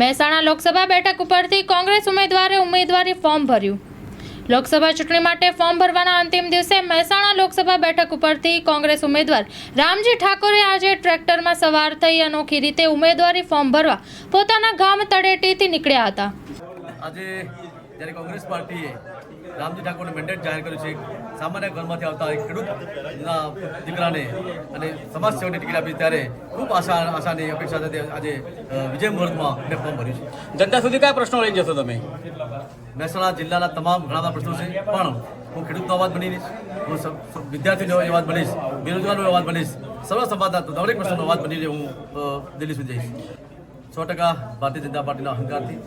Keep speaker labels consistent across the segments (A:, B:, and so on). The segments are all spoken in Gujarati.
A: મહેસાણા લોકસભા બેઠક ઉપરથી કોંગ્રેસ ઉમેદવારે ઉમેદવારી ફોર્મ ભર્યું. લોકસભા ચૂંટણી માટે ફોર્મ ભરવાના અંતિમ દિવસે મહેસાણા લોકસભા બેઠક ઉપરથી કોંગ્રેસ ઉમેદવાર રામજી ઠાકોરે આજે ટ્રેક્ટરમાં સવાર થઈ અનોખી રીતે ઉમેદવારી ફોર્મ ભરવા પોતાના ગામ તળેટીથી નીકળ્યા હતા.
B: આજે જ્યારે કોંગ્રેસ પાર્ટીએ રામજી ઠાકોરને મેન્ડેટ જાહેર કર્યું છે સામાન્ય ઘરમાંથી આવતા એક ખેડૂતના દીકરાને અને સમાજ સેવાની ટિકિટ આપી ત્યારે ખૂબ આશા આશાની અપેક્ષા સાથે આજે વિજય મુહૂર્તમાં ફોર્મ ભર્યું છે.
C: જનતા સુધી કયા પ્રશ્નો લઈ જશો તમે?
B: મહેસાણા જિલ્લાના તમામ ઘણા બધા પ્રશ્નો છે પણ હું ખેડૂતનો અવાજ બનીશ હું સ- સ- વિદ્યાર્થીનો અવાજ બનીશ બેરોજગારનો અવાજ બનીશ સર્વ સમાજના દરેક પ્રશ્નનો અવાજ બનીને હું દિલ્હી સુધી જઈશ. સો ટકા ભારતીય જનતા પાર્ટીના અહંકારથી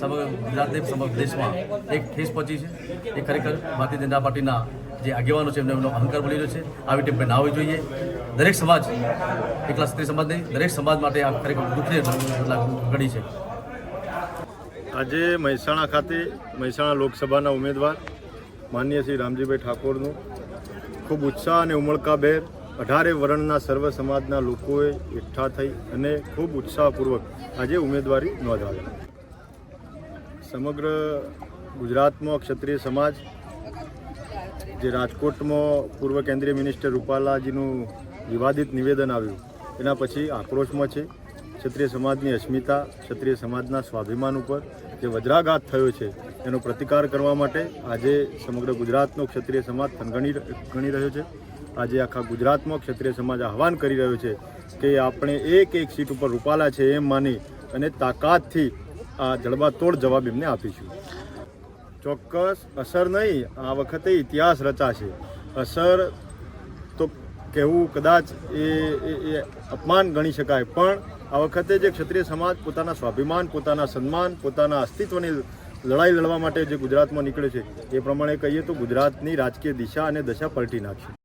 B: સમગ્ર ગુજરાતને સમગ્ર દેશમાં એક ઠેસ પહોંચી છે. એ ખરેખર ભારતીય જનતા પાર્ટીના જે આગેવાનો છે, એમનો એમનો અહંકાર બની રહ્યો છે. આવી ટીમ ના હોવી જોઈએ. દરેક સમાજ, એકલા સ્ત્રી સમાજ નહીં, દરેક સમાજ માટે આ ખરેખર દુઃખની ઘડી છે.
D: આજે મહેસાણા ખાતે મહેસાણા લોકસભાના ઉમેદવાર માન્ય શ્રી રામજીભાઈ ઠાકોરનું ખૂબ ઉત્સાહ અને ઉમળકાભેર અઢારે વર્ણના સર્વ સમાજના લોકોએ એકઠા થઈ અને ખૂબ ઉત્સાહપૂર્વક આજે ઉમેદવારી નોંધાવી સમગ્ર ગુજરાતમાં ક્ષત્રિય સમાજ, જે રાજકોટમાં પૂર્વ કેન્દ્રીય મિનિસ્ટર રૂપાલાજીનું વિવાદિત નિવેદન આવ્યું, એના પછી આક્રોશમાં છે. ક્ષત્રિય સમાજની અસ્મિતા, ક્ષત્રિય સમાજના સ્વાભિમાન ઉપર જે વજ્રાઘાત થયો છે, એનો પ્રતિકાર કરવા માટે આજે સમગ્ર ગુજરાતનો ક્ષત્રિય સમાજ થનગણી ગણી રહ્યો છે. આજે આખા ગુજરાતમાં ક્ષત્રિય સમાજ આહવાન કરી રહ્યો છે કે આપણે એક એક સીટ ઉપર રૂપાલા છે એમ માની અને તાકાતથી આ જડબાતોડ જવાબ એમને આપીશું. ચોક્કસ અસર નહીં, આ વખતે ઇતિહાસ રચાશે. અસર તો કહેવું કદાચ એ એ અપમાન ગણી શકાય, પણ આ વખતે જે ક્ષત્રિય સમાજ પોતાના સ્વાભિમાન, પોતાના સન્માન, પોતાના અસ્તિત્વની લડાઈ લડવા માટે જે ગુજરાતમાં નીકળે છે, એ પ્રમાણે કહીએ તો ગુજરાતની રાજકીય દિશા અને દશા પલટી નાખશે.